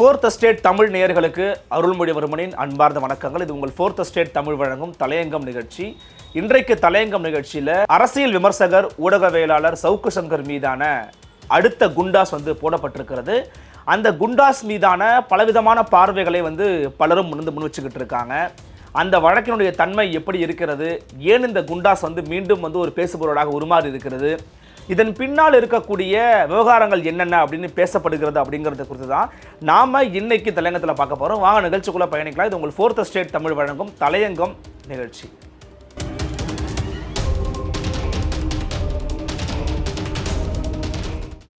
four state Tamil நேயர்களுக்கு அருள்மொழிவர்மனின் அன்பார்ந்த வணக்கங்கள். இது உங்கள் ஃபோர்த் ஸ்டேட் தமிழ் வழங்கும் தலையங்கம் நிகழ்ச்சி. இன்றைக்கு தலையங்கம் நிகழ்ச்சியில் அரசியல் விமர்சகர் ஊடகவியலாளர் சவுக்கு சங்கர் மீதான அடுத்த குண்டாஸ் வந்து போடப்பட்டிருக்கிறது. அந்த குண்டாஸ் மீதான பலவிதமான பார்வைகளை வந்து பலரும் முன்ந்து முன் வச்சுக்கிட்டு இருக்காங்க. அந்த வழக்கினுடைய தன்மை எப்படி இருக்கிறது? ஏன் இந்த குண்டாஸ் வந்து மீண்டும் வந்து ஒரு பேசுபொருளாக உருமாறி இருக்கிறது? இதன் பின்னால் இருக்கக்கூடிய விவகாரங்கள் என்னென்ன அப்படின்னு பேசப்படுகிறது அப்படிங்கிறது குறித்து தான் நாம் இன்னைக்கு தலையங்கத்தில் பார்க்க போகிறோம் வாங்க நிகழ்ச்சிக்குள்ளே பயணிக்கலாம். இது உங்கள் ஃபோர்த் ஸ்டேட் தமிழ் வழங்கும் தலையங்கம் நிகழ்ச்சி.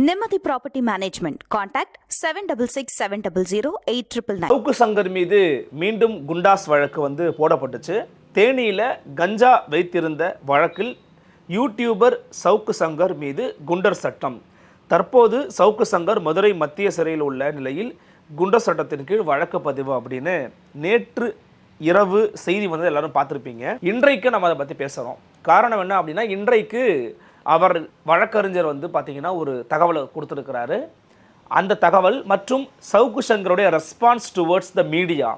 நிம்மதி property management contact seven double six seven double zero eight triple nine Savukku Shankar மீது மீண்டும் குண்டாஸ் வழக்கு வந்து போடப்பட்டுச்சு. தேனியில் கஞ்சா வைத்திருந்த வழக்கில் யூடியூபர் சவுக்கு சங்கர் மீது குண்டர் சட்டம். தற்போது சவுக்கு சங்கர் மதுரை மத்திய சிறையில் உள்ள நிலையில் குண்டர் சட்டத்தின் கீழ் வழக்கு பதிவு அப்படின்னு நேற்று இரவு செய்தி வந்து எல்லாரும் பார்த்துருப்பீங்க. இன்றைக்கு நம்ம அதை பற்றி பேசுகிறோம் காரணம் என்ன அப்படின்னா இன்றைக்கு அவர் வழக்கறிஞர் வந்து பார்த்திங்கன்னா ஒரு தகவலை கொடுத்துருக்கிறாரு. அந்த தகவல் மற்றும் சவுக்கு சங்கருடைய ரெஸ்பான்ஸ் டுவர்ட்ஸ் த மீடியா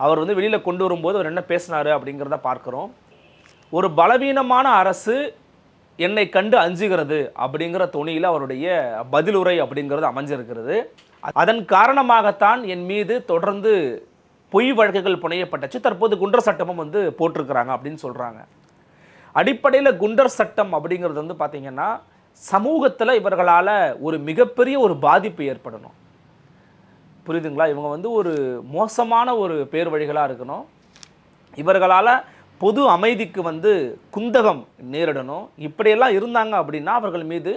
அவர் வந்து வெளியில் கொண்டு வரும்போது அவர் என்ன பேசினார் அப்படிங்கிறத பார்க்குறோம். ஒரு பலவீனமான அரசு என்னை கண்டு அஞ்சுகிறது அப்படிங்கிற துணியில் அவருடைய பதிலுரை அப்படிங்கிறது அமைஞ்சிருக்கிறது. அதன் காரணமாகத்தான் என் மீது தொடர்ந்து பொய் வழக்குகள் புனையப்பட்டச்சு. தற்போது குண்டர் சட்டமும் வந்து போட்டிருக்கிறாங்க அப்படின்னு சொல்கிறாங்க அடிப்படையில் குண்டர் சட்டம் அப்படிங்கிறது வந்து பார்த்திங்கன்னா சமூகத்தில் இவர்களால் ஒரு மிகப்பெரிய ஒரு பாதிப்பு ஏற்படணும். புரியுதுங்களா? இவங்க வந்து ஒரு மோசமான ஒரு பேர் வழிகளாக இருக்கணும். இவர்களால் பொது அமைதிக்கு வந்து குந்தகம் நேரிடணும். இப்படியெல்லாம் இருந்தாங்க அப்படின்னா அவர்கள் மீது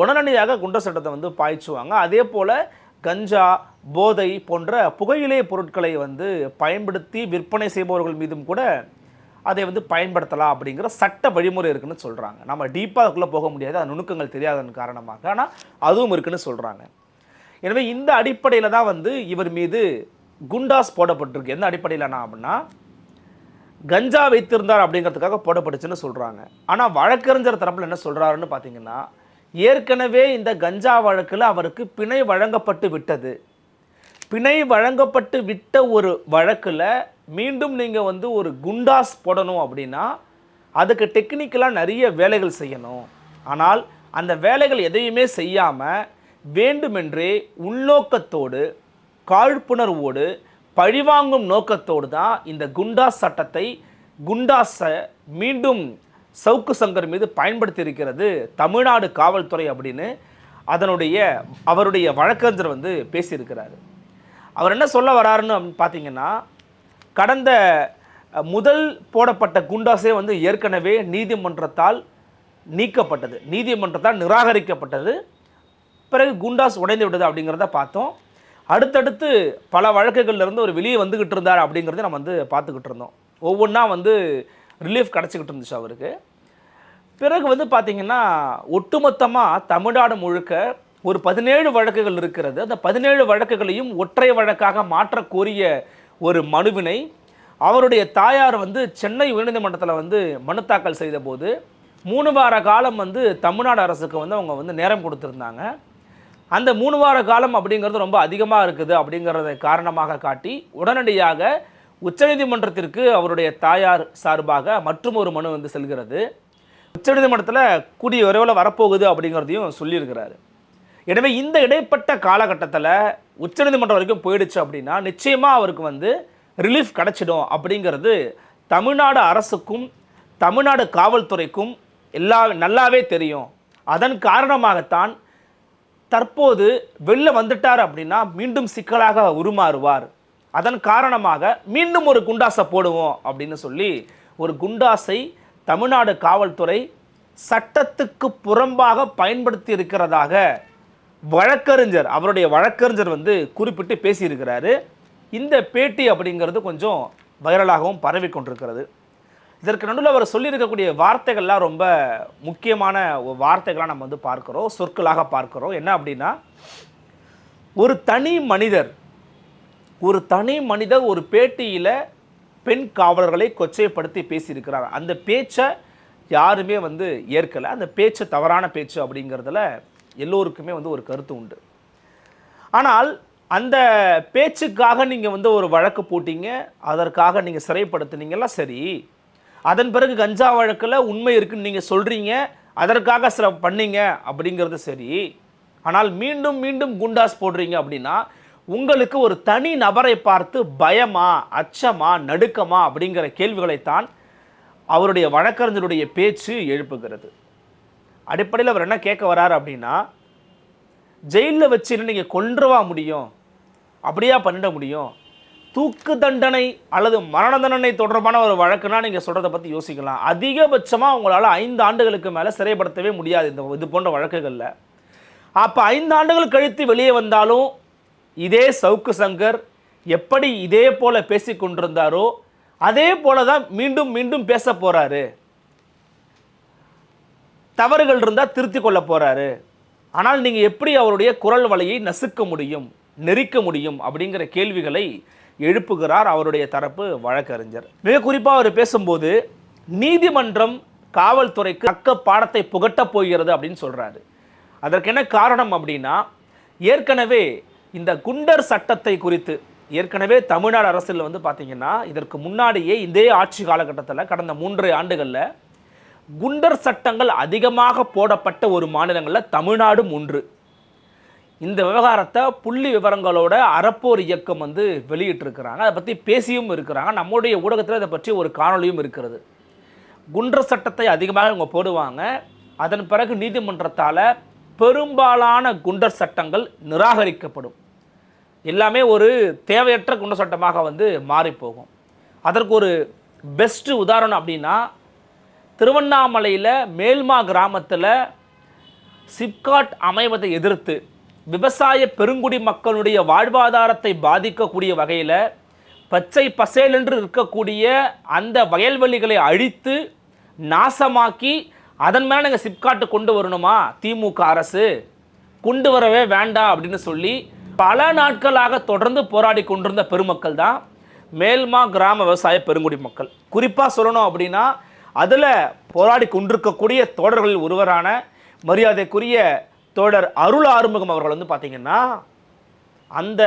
உடனடியாக குண்ட சட்டத்தை வந்து பாய்ச்சுவாங்க. அதே போல் கஞ்சா போதை போன்ற புகையிலை பொருட்களை வந்து பயன்படுத்தி விற்பனை செய்பவர்கள் மீதும் கூட அதை வந்து பயன்படுத்தலாம் அப்படிங்கிற சட்ட வழிமுறை இருக்குன்னு சொல்கிறாங்க நம்ம டீப்பாக அதுக்குள்ளே போக முடியாது. அது நுணுக்கங்கள் தெரியாதன் காரணமாக. ஆனால் அதுவும் இருக்குன்னு சொல்கிறாங்க எனவே இந்த அடிப்படையில் தான் வந்து இவர் மீது குண்டாஸ் போடப்பட்டிருக்கு. எந்த அடிப்படையில்னா அப்படின்னா கஞ்சா வைத்திருந்தார் அப்படிங்கிறதுக்காக போடப்பட்டுச்சுன்னு சொல்கிறாங்க ஆனால் வழக்கறிஞர் தரப்பில் என்ன சொல்கிறாருன்னு பார்த்தீங்கன்னா ஏற்கனவே இந்த கஞ்சா வழக்கில் அவருக்கு பிணை வழங்கப்பட்டு விட்டது. பிணை வழங்கப்பட்டு விட்ட ஒரு வழக்கில் மீண்டும் நீங்கள் வந்து ஒரு குண்டாஸ் போடணும் அப்படின்னா அதுக்கு டெக்னிக்கலாக நிறைய வேலைகள் செய்யணும். ஆனால் அந்த வேலைகள் எதையுமே செய்யாமல் வேண்டுமென்றே உள்நோக்கத்தோடு காழ்ப்புணர்வோடு பழிவாங்கும் நோக்கத்தோடு தான் இந்த குண்டாஸ் சட்டத்தை குண்டாஸை மீண்டும் சவுக்கு சங்கர் மீது பயன்படுத்தி இருக்கிறது தமிழ்நாடு காவல்துறை அப்படின்னு அதனுடைய அவருடைய வழக்கறிஞர் வந்து பேசியிருக்கிறாரு. அவர் என்ன சொல்ல வராருன்னு அப்படின்னு பார்த்தீங்கன்னா கடந்த முதல் போடப்பட்ட குண்டாஸே வந்து ஏற்கனவே நீதிமன்றத்தால் நீக்கப்பட்டது. நீதிமன்றத்தால் நிராகரிக்கப்பட்டது. பிறகு குண்டாஸ் உடைந்து விட்டது அப்படிங்கிறத பார்த்தோம். அடுத்தடுத்து பல வழக்குகள்லேருந்து ஒரு வெளியே வந்துக்கிட்டு இருந்தார் அப்படிங்கிறத நம்ம வந்து பார்த்துக்கிட்டு இருந்தோம். ஒவ்வொன்றா வந்து ரிலீஃப் கிடச்சிக்கிட்டு இருந்துச்சு அவருக்கு. பிறகு வந்து பார்த்திங்கன்னா ஒட்டுமொத்தமாக தமிழ்நாடு முழுக்க ஒரு பதினேழு வழக்குகள் இருக்கிறது. அந்த பதினேழு வழக்குகளையும் ஒற்றை வழக்காக மாற்றக் கோரிய ஒரு மனுவினை அவருடைய தாயார் வந்து சென்னை உயர்நீதிமன்றத்தில் வந்து மனு தாக்கல் செய்தபோது மூணு வார காலம் வந்து தமிழ்நாடு அரசுக்கு வந்து அவங்க வந்து நேரம் கொடுத்துருந்தாங்க. அந்த மூணு வார காலம் அப்படிங்கிறது ரொம்ப அதிகமாக இருக்குது அப்படிங்கிறத காரணமாக காட்டி உடனடியாக உச்சநீதிமன்றத்திற்கு அவருடைய தாயார் சார்பாக மற்றும் ஒரு மனு வந்து செல்கிறது. உச்சநீதிமன்றத்தில் கூடிய விரைவில் வரப்போகுது அப்படிங்கிறதையும் சொல்லியிருக்கிறாரு. எனவே இந்த இடைப்பட்ட காலகட்டத்தில் உச்சநீதிமன்றம் வரைக்கும் போயிடுச்சு அப்படின்னா நிச்சயமாக அவருக்கு வந்து ரிலீஃப் கிடச்சிடும் அப்படிங்கிறது தமிழ்நாடு அரசுக்கும் தமிழ்நாடு காவல்துறைக்கும் எல்லா நல்லாவே தெரியும். அதன் காரணமாகத்தான் தற்போது வெளில வந்துட்டார் அப்படின்னா மீண்டும் சிக்கலாக உருமாறுவார். அதன் காரணமாக மீண்டும் ஒரு குண்டாசை போடுவோம் அப்படின்னு சொல்லி ஒரு குண்டாசை தமிழ்நாடு காவல்துறை சட்டத்துக்கு புறம்பாக பயன்படுத்தி இருக்கிறதாக வழக்கறிஞர் அவருடைய வழக்கறிஞர் வந்து குறிப்பிட்டு பேசியிருக்கிறாரு. இந்த பேட்டி அப்படிங்கிறது கொஞ்சம் வைரலாகவும் பரவி கொண்டிருக்கிறது. இதற்கு நடுவில் அவர் சொல்லியிருக்கக்கூடிய வார்த்தைகள்லாம் ரொம்ப முக்கியமான வார்த்தைகளாக நம்ம வந்து பார்க்குறோம் சொற்களாக பார்க்குறோம். என்ன அப்படின்னா ஒரு தனி மனிதர் ஒரு தனி மனிதர் ஒரு பேட்டியில் பெண் காவலர்களை கொச்சைப்படுத்தி பேசியிருக்கிறார். அந்த பேச்சை யாருமே வந்து ஏற்கலை. அந்த பேச்சு தவறான பேச்சு அப்படிங்கிறதுல எல்லோருக்குமே வந்து ஒரு கருத்து உண்டு. ஆனால் அந்த பேச்சுக்காக நீங்கள் வந்து ஒரு வழக்கு போட்டீங்க அதற்காக நீங்கள் சிறைப்படுத்துனீங்கலாம் சரி அதன் பிறகு கஞ்சா வழக்கில் உண்மை இருக்குன்னு நீங்கள் சொல்கிறீங்க அதற்காக சில பண்ணீங்க அப்படிங்கிறது சரி. ஆனால் மீண்டும் மீண்டும் குண்டாஸ் போடுறீங்க அப்படின்னா உங்களுக்கு ஒரு தனி நபரை பார்த்து பயமா அச்சமா நடுக்கமா அப்படிங்கிற கேள்விகளைத்தான் அவருடைய வழக்கறிஞருடைய பேச்சு எழுப்புகிறது. அடிப்படையில் அவர் என்ன கேட்க வராரு அப்படின்னா ஜெயிலில் வச்சு நீங்கள் கொன்றுவா முடியும்? அப்படியா பண்ணிட முடியும்? தூக்கு தண்டனை அல்லது மரண தண்டனை தொடர்பான ஒரு வழக்குனா நீங்கள் சொல்கிறத பற்றி யோசிக்கலாம். அதிகபட்சமாக உங்களால் ஐந்து ஆண்டுகளுக்கு மேலே சிறைப்படுத்தவே முடியாது இந்த இது போன்ற வழக்குகளில். அப்போ ஐந்து ஆண்டுகள் கழித்து வெளியே வந்தாலும் இதே சவுக்கு சங்கர் எப்படி இதே போல் பேசி கொண்டிருந்தாரோ அதே போல தான் மீண்டும் மீண்டும் பேச போகிறாரு தவறுகள் இருந்தால் திருத்தி கொள்ள போகிறாரு ஆனால் நீங்கள் எப்படி அவருடைய குரல் வலையை நசுக்க முடியும் நெரிக்க முடியும் அப்படிங்கிற கேள்விகளை எழுப்புகிறார் அவருடைய தரப்பு வழக்கறிஞர். மிக குறிப்பாக அவர் பேசும்போது நீதிமன்றம் காவல்துறைக்கு தக்க பாடத்தை புகட்டப் போகிறது அப்படின்னு சொல்கிறாரு அதற்கு என்ன காரணம் அப்படின்னா ஏற்கனவே இந்த குண்டர் சட்டத்தை குறித்து ஏற்கனவே தமிழ்நாடு அரசில் வந்து பார்த்திங்கன்னா இதற்கு முன்னாடியே இதே ஆட்சி காலகட்டத்தில் கடந்த மூன்று ஆண்டுகளில் குண்டர் சட்டங்கள் அதிகமாக போடப்பட்ட ஒரு மாநிலங்களில் தமிழ்நாடும் ஒன்று. இந்த விவகாரத்தை புள்ளி விவரங்களோட அறப்போர் இயக்கம் வந்து வெளியிட்டிருக்கிறாங்க. அதை பற்றி பேசியும் இருக்கிறாங்க. நம்முடைய ஊடகத்தில் இதை பற்றி ஒரு காணொளியும் இருக்கிறது. குண்டர் சட்டத்தை அதிகமாக இவங்க போடுவாங்க. அதன் பிறகு நீதிமன்றத்தால் பெரும்பாலான குண்டர் சட்டங்கள் நிராகரிக்கப்படும். எல்லாமே ஒரு தேவையற்ற குண்டர் சட்டமாக வந்து மாறிப்போகும். அதற்கு ஒரு பெஸ்ட்டு உதாரணம் அப்படின்னா திருவண்ணாமலையில் மேல்மா கிராமத்தில் சிப்காட் அமைவதை எதிர்த்து விவசாய பெருங்குடி மக்களுடைய வாழ்வாதாரத்தை பாதிக்கக்கூடிய வகையில் பச்சை பசேலென்று இருக்கக்கூடிய அந்த வயல்வெளிகளை அழித்து நாசமாக்கி அதன் மேலே நாங்கள் சிப்காட்டு கொண்டு வரணுமா? திமுக அரசு கொண்டு வரவே வேண்டாம் அப்படின்னு சொல்லி பல நாட்களாக தொடர்ந்து போராடி கொண்டிருந்த பெருமக்கள் தான் மேல்மா கிராம விவசாய பெருங்குடி மக்கள். குறிப்பாக சொல்லணும் அப்படின்னா அதில் போராடி கொண்டிருக்கக்கூடிய தோழர்களில் ஒருவரான மரியாதைக்குரிய தோழர் அருள் ஆறுமுகம் அவர்கள் வந்து பார்த்தீங்கன்னா அந்த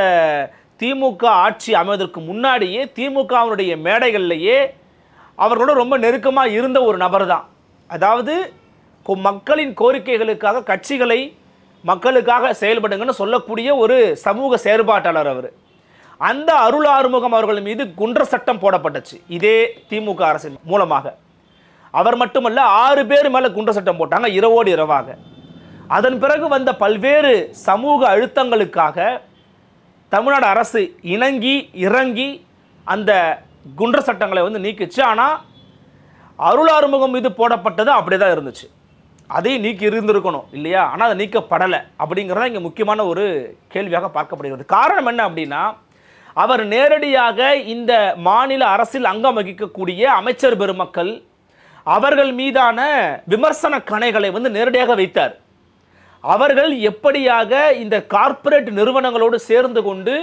திமுக ஆட்சி அமைவதற்கு முன்னாடியே திமுகவினுடைய மேடைகள்லேயே அவர்களோட ரொம்ப நெருக்கமாக இருந்த ஒரு நபர் தான் அதாவது மக்களின் கோரிக்கைகளுக்காக கட்சிகளை மக்களுக்காக செயல்படுங்கன்னு சொல்லக்கூடிய ஒரு சமூக செயற்பாட்டாளர் அவர். அந்த அருள் ஆறுமுகம் அவர்கள் மீது குன்ற சட்டம் போடப்பட்டுச்சு. இதே திமுக அரசின் மூலமாக. அவர் மட்டுமல்ல ஆறு பேர் மேலே குன்ற சட்டம் போட்டாங்க இரவோடு இரவாக. அதன் பிறகு வந்த பல்வேறு சமூக அழுத்தங்களுக்காக தமிழ்நாடு அரசு இணங்கி இறங்கி அந்த குண்டர் சட்டங்களை வந்து நீக்கிச்சு. ஆனால் அருள் அறுமுகம் மீது போடப்பட்டது அப்படியே தான் இருந்துச்சு. அதையும் நீக்கி இருந்திருக்கணும் இல்லையா? ஆனால் அதை நீக்கப்படலை அப்படிங்கிறத இங்கே முக்கியமான ஒரு கேள்வியாக பார்க்கப்படுகிறது. காரணம் என்ன அப்படின்னா அவர் நேரடியாக இந்த மாநில அரசில் அங்கம் வகிக்கக்கூடிய அமைச்சர் பெருமக்கள் அவர்கள் மீதான விமர்சன கணைகளை வந்து நேரடியாக வைத்தார். அவர்கள் எப்படியாக இந்த கார்ப்பரேட் நிறுவனங்களோடு சேர்ந்து கொண்டு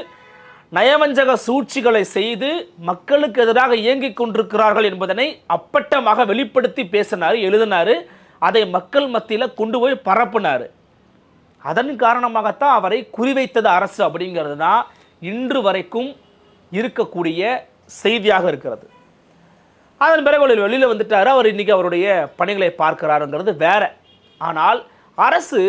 நயவஞ்சக சூழ்ச்சிகளை செய்து மக்களுக்கு எதிராக இயங்கிக் கொண்டிருக்கிறார்கள் என்பதனை அப்பட்டமாக வெளிப்படுத்தி பேசினார் எழுதினார். அதை மக்கள் மத்தியில் கொண்டு போய் பரப்புனார். அதன் காரணமாகத்தான் அவரை குறிவைத்தது அரசு அப்படிங்கிறது தான் இன்று வரைக்கும் இருக்கக்கூடிய செய்தியாக இருக்கிறது. அதன் பிறகு வெளியில் வந்துட்டார். அவர் இன்னைக்கு அவருடைய பணிகளை பார்க்கிறாருங்கிறது வேற. ஆனால் அரசு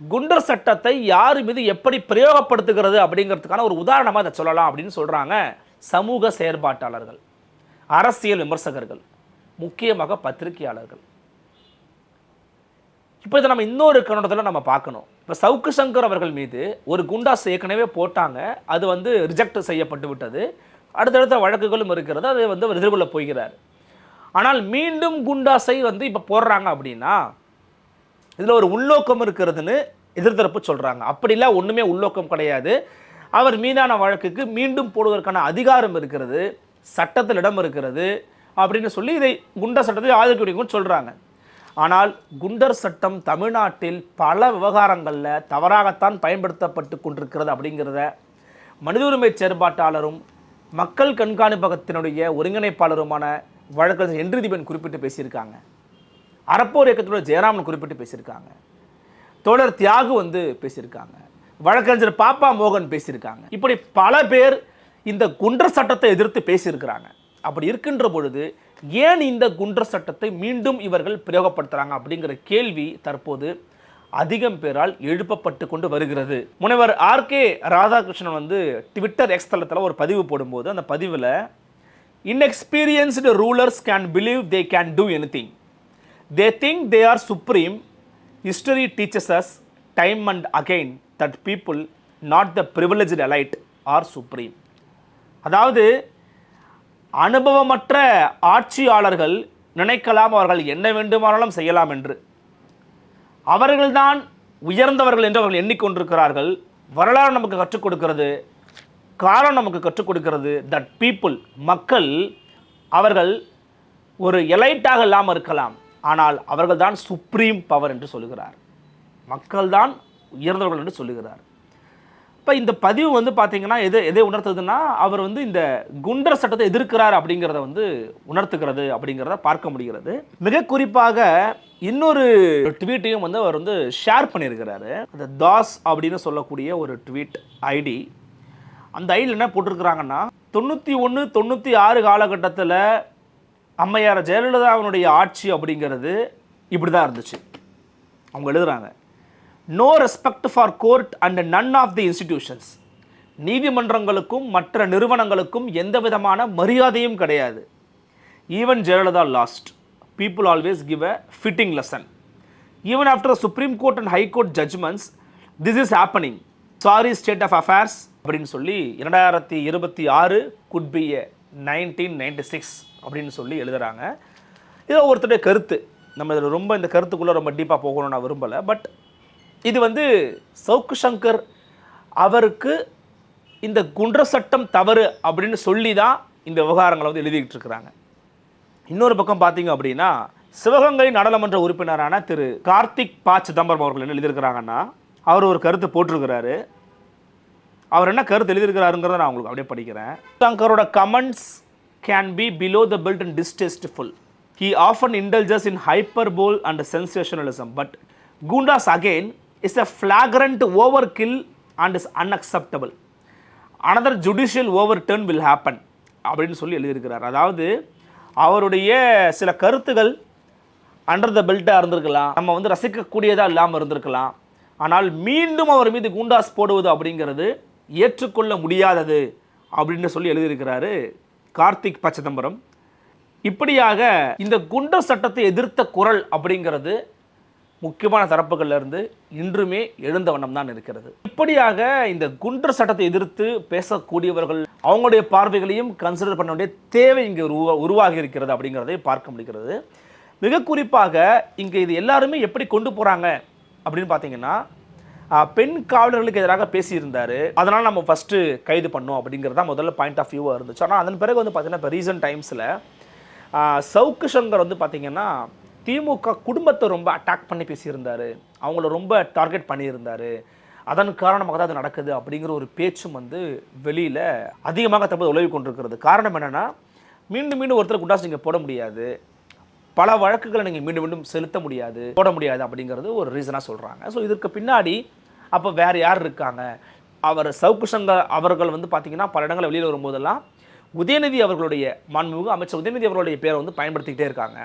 குண்டர் சட்டத்தை யார் மீது எப்படி பிரயோகப்படுத்துகிறது அப்படிங்கிறதுக்கான ஒரு உதாரணமாக அதை சொல்லலாம் அப்படின்னு சொல்கிறாங்க சமூக செயற்பாட்டாளர்கள் அரசியல் விமர்சகர்கள் முக்கியமாக பத்திரிகையாளர்கள். இப்போ இதை நம்ம இன்னொரு கண்ணோட்டத்தில் நம்ம பார்க்கணும். இப்போ சவுக்கு சங்கர் அவர்கள் மீது ஒரு குண்டாஸ் ஏற்கனவே போட்டாங்க. அது வந்து ரிஜெக்ட் செய்யப்பட்டு விட்டது. அடுத்தடுத்த வழக்குகளும் இருக்கிறது. அதை வந்து அவர் எதிர்கொள்ள போகிறார். ஆனால் மீண்டும் குண்டாஸை வந்து இப்போ போடுறாங்க அப்படின்னா இதில் ஒரு உள்நோக்கம் இருக்கிறதுன்னு எதிர்த்தரப்பு சொல்கிறாங்க அப்படிலாம் ஒன்றுமே உள்நோக்கம் கிடையாது. அவர் மீதான வழக்குக்கு மீண்டும் போடுவதற்கான அதிகாரம் இருக்கிறது சட்டத்தில் இடம் இருக்கிறது அப்படின்னு சொல்லி இதை குண்டர் சட்டத்தை ஆதரிக்கக்கூடியவங்க சொல்கிறாங்க ஆனால் குண்டர் சட்டம் தமிழ்நாட்டில் பல விவகாரங்களில் தவறாகத்தான் பயன்படுத்தப்பட்டு கொண்டிருக்கிறது அப்படிங்கிறத மனித உரிமை செயற்பாட்டாளரும் மக்கள் கண்காணிப்பகத்தினுடைய ஒருங்கிணைப்பாளருமான வழக்கறிஞர் என்றிதிபன் குறிப்பிட்டு பேசியிருக்காங்க. அறப்போர் இயக்கத்தோட ஜெயராமன் குறிப்பிட்டு பேசியிருக்காங்க. தோழர் தியாகு வந்து பேசியிருக்காங்க. வழக்கறிஞர் பாப்பா மோகன் பேசியிருக்காங்க. இப்படி பல பேர் இந்த குண்டர் சட்டத்தை எதிர்த்து பேசியிருக்கிறாங்க. அப்படி இருக்கின்ற பொழுது ஏன் இந்த குண்டர் சட்டத்தை மீண்டும் இவர்கள் பிரயோகப்படுத்துகிறாங்க அப்படிங்கிற கேள்வி தற்போது அதிகம் பேரால் எழுப்பப்பட்டு கொண்டு வருகிறது. முனைவர் ஆர்கே ராதாகிருஷ்ணன் வந்து ட்விட்டர் எக்ஸ் தளத்தில் ஒரு பதிவு போடும்போது அந்த பதிவில் inexperienced rulers can believe they can do anything they think they are supreme history teachers as time and again that people not the privileged elite are supreme அதாவது அனுபவமற்ற ஆட்சியாளர்கள் நினைக்கலாம் அவர்கள் என்ன வேண்டுமானாலும் செய்யலாம் என்று. அவர்கள்தான் உயர்ந்தவர்கள் என்று அவர்கள் எண்ணிக்கொண்டிருக்கிறார்கள். வரலாறு நமக்கு கற்றுக் கொடுக்கிறது. காலம் நமக்கு கற்றுக் கொடுக்கிறது தட் பீப்புள் மக்கள் அவர்கள் ஒரு எலைட்டாக இல்லாமல் இருக்கலாம். ஆனால் அவர்கள்தான் சுப்ரீம் பவர் என்று சொல்லுகிறார். மக்கள்தான் உயர்ந்தவர்கள் என்று சொல்லுகிறார். இப்போ இந்த பதிவு வந்து பார்த்தீங்கன்னா எது எதை உணர்த்துதுன்னா அவர் வந்து இந்த குண்டர் சட்டத்தை எதிர்க்கிறார் அப்படிங்கிறத வந்து உணர்த்துக்கிறது அப்படிங்கிறத பார்க்க முடிகிறது. மிக குறிப்பாக இன்னொரு ட்வீட்டையும் வந்து அவர் வந்து ஷேர் பண்ணியிருக்கிறாரு. அந்த தாஸ் அப்படின்னு சொல்லக்கூடிய ஒரு ட்வீட் ஐடி அந்த ஐடியில் என்ன போட்டிருக்கிறாங்கன்னா தொண்ணூற்றி ஒன்று தொண்ணூற்றி ஆறு காலகட்டத்தில் அம்மையார் ஜெயலலிதா அவனுடைய ஆட்சி அப்படிங்கிறது இப்படி தான் இருந்துச்சு. அவங்க எழுதுகிறாங்க no respect for court and none of the institutions நீதிமன்றங்களுக்கும் மற்ற நிறுவனங்களுக்கும் எந்த விதமான மரியாதையும் கிடையாது. Even Jayalalithaa lost people always give a fitting lesson even after supreme court and high court judgments this is happening sorry state of affairs அப்படின்னு சொல்லி இரண்டாயிரத்தி இருபத்தி ஆறு could be a nineteen ninety six அப்படின்னு சொல்லி எழுதுகிறாங்க இது ஒருத்தருடைய கருத்து. நம்ம இதில் ரொம்ப இந்த கருத்துக்குள்ளே ரொம்ப டீப்பாக போகணும்னு நான் விரும்பலை. பட் இது வந்து சவுக்கு சங்கர் அவருக்கு இந்த குன்ற சட்டம் தவறு அப்படின்னு சொல்லி தான் இந்த விவகாரங்களை வந்து எழுதிக்கிட்டு இருக்கிறாங்க. இன்னொரு பக்கம் பார்த்தீங்க அப்படின்னா சிவகங்கை நாடாளுமன்ற உறுப்பினரான திரு கார்த்திக் பா சிதம்பரம் அவர்கள் என்ன எழுதியிருக்கிறாங்கன்னா அவர் ஒரு கருத்து போட்டிருக்கிறாரு. அவர் என்ன கருத்து எழுதியிருக்கிறாருங்கிறத நான் உங்களுக்கு அப்படியே படிக்கிறேன். சங்கரோட comments can be below the belt and distasteful he often indulges in hyperbole and sensationalism but Gundas again is a flagrant overkill and is unacceptable. Another judicial overturn will happen அப்படின்னு சொல்லி எழுதியிருக்கிறார். அதாவது அவருடைய சில கருத்துகள் அண்டர் த பெல்ட்டாக இருந்திருக்கலாம் நம்ம வந்து ரசிக்கக்கூடியதாக இல்லாமல் இருந்திருக்கலாம். ஆனால் மீண்டும் அவர் மீது குண்டாஸ் போடுவது அப்படிங்கிறது ஏற்றுக்கொள்ள முடியாதது அப்படின்னு சொல்லி எழுதியிருக்கிறாரு கார்த்திக் ப சிதம்பரம் இப்படியாக இந்த குண்டர் சட்டத்தை எதிர்த்த குரல் அப்படிங்கிறது முக்கியமான தரப்புகள்ல இருந்து இன்றுமே எழுந்த வண்ணம் தான் இருக்கிறது. இப்படியாக இந்த குண்டர் சட்டத்தை எதிர்த்து பேசக்கூடியவர்கள் அவங்களுடைய பார்வைகளையும் கன்சிடர் பண்ண வேண்டிய தேவை இங்கே உருவா உருவாகி இருக்கிறது அப்படிங்கிறதை பார்க்க முடிகிறது. மிக குறிப்பாக இங்கே இது எல்லாருமே எப்படி கொண்டு போகிறாங்க அப்படின்னு பார்த்தீங்கன்னா பெண் காவலர்களுக்கு எதிராக பேசியிருந்தார். அதனால் நம்ம ஃபஸ்ட்டு கைது பண்ணோம் அப்படிங்கிறது தான் முதல்ல பாயிண்ட் ஆஃப் வியூவாக இருந்துச்சு. ஆனால் அதன் பிறகு வந்து பார்த்தீங்கன்னா இப்போ ரீசன்ட் டைம்ஸில் சவுக்கு சங்கர் வந்து பார்த்தீங்கன்னா திமுக குடும்பத்தை ரொம்ப அட்டாக் பண்ணி பேசியிருந்தார். அவங்கள ரொம்ப டார்கெட் பண்ணியிருந்தார். அதன் காரணமாக தான் அது நடக்குது அப்படிங்கிற ஒரு பேச்சும் வந்து வெளியில் அதிகமாக தற்போது உலவி கொண்டிருக்கிறது. காரணம் என்னென்னா மீண்டும் மீண்டும் ஒருத்தர் குண்டாஸ் நீங்கள் போட முடியாது. பல வழக்குகளை நீங்கள் மீண்டும் மீண்டும் செலுத்த முடியாது போட முடியாது அப்படிங்கிறது ஒரு ரீசனாக சொல்கிறாங்க ஸோ இதற்கு பின்னாடி அப்போ வேறு யார் இருக்காங்க? அவர் சவுக்கு அவர்கள் வந்து பார்த்திங்கன்னா பல இடங்களில் வெளியில் வரும்போதெல்லாம் உதயநிதி அவர்களுடைய மாண்புமிகு அமைச்சர் உதயநிதி அவர்களுடைய பேரை வந்து பயன்படுத்திக்கிட்டே இருக்காங்க.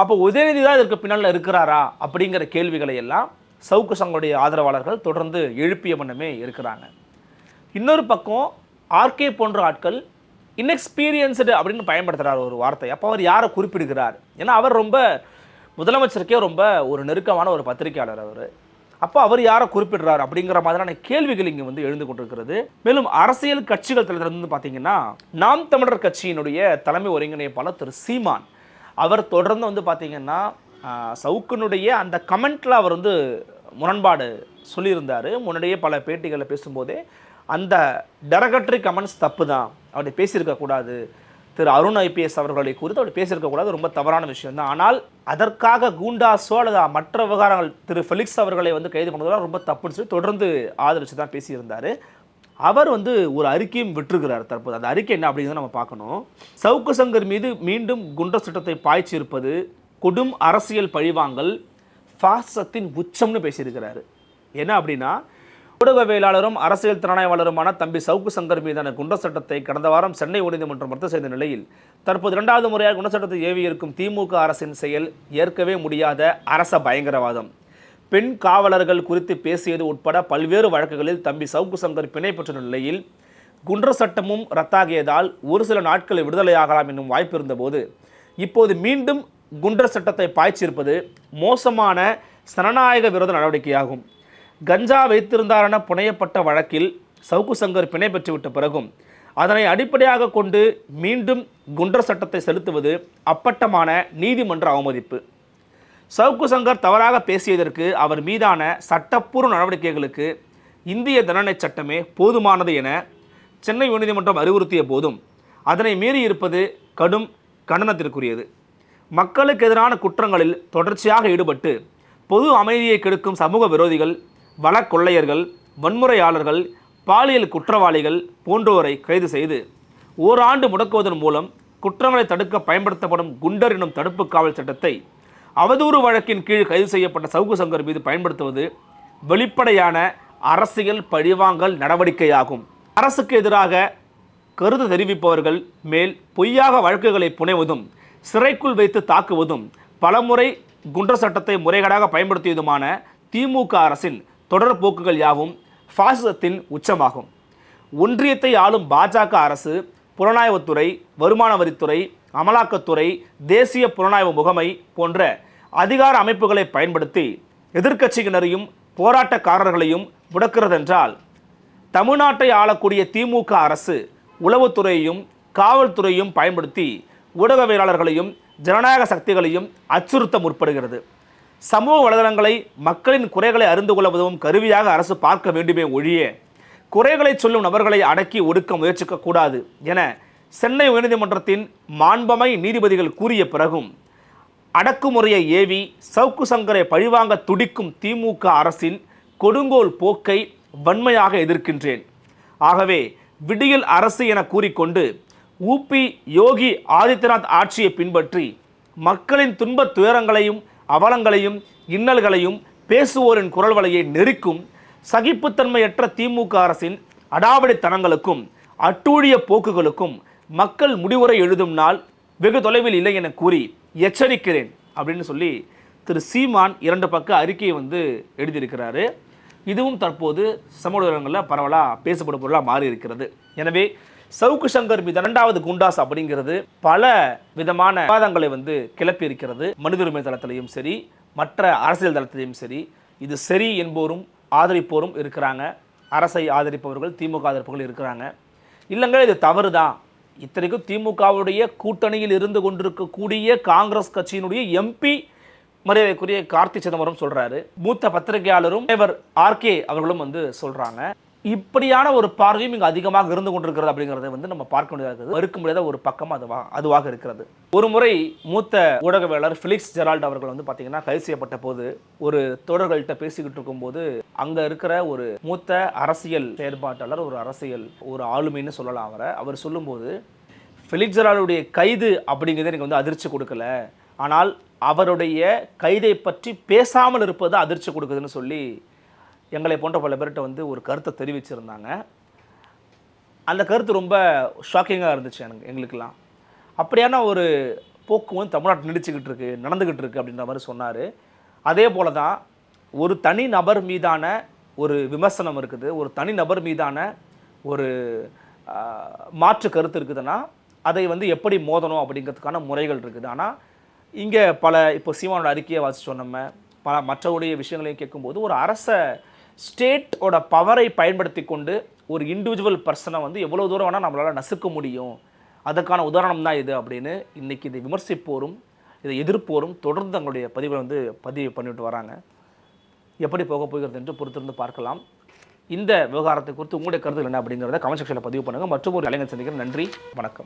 அப்போ உதயநிதி தான் இதற்கு பின்னால் இருக்கிறாரா அப்படிங்கிற கேள்விகளை எல்லாம் சவுக்கு சங்கருடைய ஆதரவாளர்கள் தொடர்ந்து எழுப்பிய வண்ணமே இருக்கிறாங்க. இன்னொரு பக்கம் ஆர்கே போன்ற ஆட்கள் இன்எக்ஸ்பீரியன்ஸ்டு அப்படின்னு பயன்படுத்துகிறார் ஒரு வார்த்தை. அப்போ அவர் யாரை குறிப்பிடுகிறார்? ஏன்னா அவர் ரொம்ப முதலமைச்சருக்கே ரொம்ப ஒரு நெருக்கமான ஒரு பத்திரிகையாளர் அவர். அப்போ அவர் யாரை குறிப்பிடுறார் அப்படிங்கிற மாதிரியான கேள்விகள் இங்கே வந்து எழுந்து கொண்டிருக்கிறது. மேலும் அரசியல் கட்சிகள் தலைவர் வந்து பார்த்தீங்கன்னா நாம் தமிழர் கட்சியினுடைய தலைமை ஒருங்கிணைப்பாளர் திரு சீமான். அவர் தொடர்ந்து வந்து பார்த்தீங்கன்னா சவுக்கனுடைய அந்த கமெண்ட்டில் அவர் வந்து முரண்பாடு சொல்லியிருந்தார். முன்னாடியே பல பேட்டிகளில் பேசும்போதே அந்த டெரகட்ரி கமெண்ட்ஸ் தப்பு தான் அப்படி பேசியிருக்கக்கூடாது திரு அருண் ஐபிஎஸ் அவர்களை குறித்து அப்படி பேசியிருக்கக்கூடாது ரொம்ப தவறான விஷயம் தான் ஆனால் அதற்காக கூண்டாஸோ அல்லது மற்ற விவகாரங்கள் திரு ஃபெலிக்ஸ் அவர்களை வந்து கைது பண்ணதெல்லாம் ரொம்ப தப்புன்னு சொல்லி தொடர்ந்து ஆதரித்து தான் பேசியிருந்தார். அவர் வந்து ஒரு அறிக்கையும் விட்டுருக்கிறார் தற்போது. அந்த அறிக்கை என்ன அப்படிங்கிறத நம்ம பார்க்கணும். சவுக்கு சங்கர் மீது மீண்டும் குண்டர் சட்டத்தை பாய்ச்சியிருப்பது கொடும் அரசியல் பழிவாங்கல் ஃபாசத்தின் உச்சம்னு பேசியிருக்கிறாரு. என்ன அப்படின்னா ஊடகவியலாளரும் அரசியல் திறனாய்வாளருமான தம்பி சவுக்கு சங்கர் மீதான குண்டர் சட்டத்தை கடந்த வாரம் சென்னை உயர்நீதிமன்றம் ரத்து செய்த நிலையில் தற்போது இரண்டாவது முறையாக குண்டர் சட்டத்தை ஏவியிருக்கும் திமுக அரசின் செயல் ஏற்கவே முடியாத அரச பயங்கரவாதம். பெண் காவலர்கள் குறித்து பேசியது உட்பட பல்வேறு வழக்குகளில் தம்பி சவுக்கு சங்கர் பிணை பெற்ற நிலையில் குண்டர் சட்டமும் ரத்தாகியதால் ஒரு சில நாட்கள் விடுதலையாகலாம் என்னும் வாய்ப்பு இருந்தபோது இப்போது மீண்டும் குண்டர் சட்டத்தை பாய்ச்சியிருப்பது மோசமான சனநாயக விரோத நடவடிக்கையாகும். கஞ்சா வைத்திருந்தார் என புனையப்பட்ட வழக்கில் சவுக்கு சங்கர் பிணை பெற்றுவிட்ட பிறகும் அதனை அடிப்படையாக கொண்டு மீண்டும் குண்டர் சட்டத்தை செலுத்துவது அப்பட்டமான நீதிமன்ற அவமதிப்பு. சவுக்கு சங்கர் தவறாக பேசியதற்கு அவர் மீதான சட்டப்பூர்வ நடவடிக்கைகளுக்கு இந்திய தண்டனை சட்டமே போதுமானது என சென்னை உயர்நீதிமன்றம் அறிவுறுத்திய போதும் அதனை மீறி இருப்பது கடும் கண்டனத்திற்குரியது. மக்களுக்கு எதிரான குற்றங்களில் தொடர்ச்சியாக ஈடுபட்டு பொது அமைதியை கெடுக்கும் சமூக விரோதிகள் வழக்கொள்ளையர்கள் வன்முறையாளர்கள் பாலியல் குற்றவாளிகள் போன்றோரை கைது செய்து ஓராண்டு முடக்குவதன் மூலம் குற்றங்களை தடுக்க பயன்படுத்தப்படும் குண்டர் எனும் தடுப்பு காவல் சட்டத்தை அவதூறு வழக்கின் கீழ் கைது செய்யப்பட்ட சவுக்கு சங்கர் மீது பயன்படுத்துவது வெளிப்படையான அரசியல் பழிவாங்கல் நடவடிக்கையாகும். அரசுக்கு எதிராக கருத்து தெரிவிப்பவர்கள் மேல் பொய்யாக வழக்குகளை புனைவதும் சிறைக்குள் வைத்து தாக்குவதும் பலமுறை குண்டர் சட்டத்தை முறைகேடாக பயன்படுத்தியதுமான திமுக அரசின் தொடர் போக்குகள் யாவும் பாசிசத்தின் உச்சமாகும். ஒன்றியத்தை ஆளும் பாஜக அரசு புலனாய்வுத்துறை வருமான வரித்துறை அமலாக்கத்துறை தேசிய புலனாய்வு முகமை போன்ற அதிகார அமைப்புகளை பயன்படுத்தி எதிர்க்கட்சியினரையும் போராட்டக்காரர்களையும் முடக்கிறதென்றால் தமிழ்நாட்டை ஆளக்கூடிய திமுக அரசு உளவுத்துறையையும் காவல்துறையையும் பயன்படுத்தி ஊடகவியலாளர்களையும் ஜனநாயக சக்திகளையும் அச்சுறுத்த முற்படுகிறது. சமூக வலைதளங்களை மக்களின் குறைகளை அறிந்து கொள்ள உதவும் கருவியாக அரசு பார்க்க வேண்டுமே ஒழிய குறைகளை சொல்லும் நபர்களை அடக்கி ஒடுக்க முயற்சிக்க கூடாது என சென்னை உயர்நீதிமன்றத்தின் மாண்பமை நீதிபதிகள் கூறிய பிறகும் அடக்குமுறையை ஏவி சவுக்கு சங்கரை பழிவாங்க துடிக்கும் திமுக அரசின் கொடுங்கோல் போக்கை வன்மையாக எதிர்க்கின்றேன். ஆகவே விடியல் அரசு என கூறிக்கொண்டு ஊபி யோகி ஆதித்யநாத் ஆட்சியை பின்பற்றி மக்களின் துன்பத் துயரங்களையும் அவலங்களையும் இன்னல்களையும் பேசுவோரின் குரல் வலையை சகிப்புத்தன்மையற்ற திமுக அரசின் அடாவடித்தனங்களுக்கும் அட்டூழிய போக்குகளுக்கும் மக்கள் முடிவுரை எழுதும் நாள் வெகு தொலைவில் இல்லை என கூறி எச்சரிக்கிறேன் அப்படின்னு சொல்லி திரு சீமான் இரண்டு பக்க அறிக்கையை வந்து எழுதியிருக்கிறாரு. இதுவும் தற்போது சமூக ஊடகங்களில் பரவலாக பேசப்படும் பொருளாக மாறி இருக்கிறது எனவே சவுக்கு சங்கர் மீது இரண்டாவது குண்டாஸ் அப்படிங்கிறது பல விதமான விவாதங்களை வந்து கிளப்பி இருக்கிறது மனித உரிமை தளத்திலையும் சரி மற்ற அரசியல் தளத்திலையும் சரி இது சரி என்போரும் ஆதரிப்போரும் இருக்கிறாங்க. அரசை ஆதரிப்பவர்கள் திமுக ஆதரிப்பவர்கள் இருக்கிறாங்க. இல்லைங்க இது தவறு தான் இத்தனைக்கும் திமுகவுடைய கூட்டணியில் இருந்து கொண்டிருக்கக்கூடிய காங்கிரஸ் கட்சியினுடைய எம்பி மரியாதைக்குரிய கார்த்தி சிதம்பரம் சொல்கிறாரு மூத்த பத்திரிகையாளரும் தலைவர் ஆர்கே அவர்களும் வந்து சொல்கிறாங்க இப்படியான ஒரு பார்வையும் இங்கே அதிகமாக இருந்து கொண்டிருக்கிறது அப்படிங்கிறத வந்து நம்ம பார்க்க முடியாது இருக்குது. மறுக்க முடியாத ஒரு பக்கம் அதுவா அதுவாக இருக்கிறது. ஒரு முறை மூத்த ஊடகவியலாளர் ஃபிலிக்ஸ் ஜெரால்ட் அவர்கள் வந்து பார்த்தீங்கன்னா கைது செய்யப்பட்ட போது ஒரு தோழர்கள்ட்ட பேசிக்கிட்டு இருக்கும்போது அங்கே இருக்கிற ஒரு மூத்த அரசியல் செயற்பாட்டாளர் ஒரு அரசியல் ஒரு ஆளுமைன்னு சொல்லலாம் அவரை அவர் சொல்லும்போது ஃபிலிக்ஸ் ஜெரால்டுடைய கைது அப்படிங்கிறது எனக்கு வந்து அதிர்ச்சி கொடுக்கல. ஆனால் அவருடைய கைதை பற்றி பேசாமல் இருப்பது அதிர்ச்சி கொடுக்குதுன்னு சொல்லி எங்களை போன்ற பல பேர்கிட்ட வந்து ஒரு கருத்தை தெரிவிச்சிருந்தாங்க. அந்த கருத்து ரொம்ப ஷாக்கிங்காக இருந்துச்சு எனக்கு எங்களுக்கெல்லாம். அப்படியான ஒரு போக்கு வந்து தமிழ்நாட்டில் நடிச்சுக்கிட்டு இருக்கு நடந்துக்கிட்டு இருக்கு அப்படின்ற மாதிரி சொன்னார். அதே போல தான் ஒரு தனி நபர் மீதான ஒரு விமர்சனம் இருக்குது ஒரு தனி நபர் மீதான ஒரு மாற்று கருத்து இருக்குதுன்னா அதை வந்து எப்படி மோதணும் அப்படிங்கிறதுக்கான முறைகள் இருக்குது. ஆனால் இங்கே பல இப்போ சீமானோட அறிக்கையை வாசிச்சோம் நம்ம பல மற்றவருடைய விஷயங்களையும் கேட்கும்போது ஒரு அரசை ஸ்டேட்டோட பவரை பயன்படுத்தி கொண்டு ஒரு இண்டிவிஜுவல் பர்சனை வந்து எவ்வளோ தூரம் வேணால் நம்மளால் நசுக்க முடியும். அதற்கான உதாரணம் தான் இது அப்படின்னு இன்றைக்கி இதை விமர்சிப்போரும் இதை எதிர்ப்போரும் தொடர்ந்து தங்களுடைய பதிவை வந்து பதிவு பண்ணிட்டு வராங்க. எப்படி போக போகிறது என்று பொறுத்திருந்து பார்க்கலாம். இந்த விவகாரத்தை குறித்து உங்களுடைய கருத்துக்கள் என்ன அப்படிங்கிறத கமெண்ட் செக்ஷனில் பதிவு பண்ணுங்கள் மற்றும் ஒரு இளைஞர் சந்திக்கிறேன். நன்றி. வணக்கம்.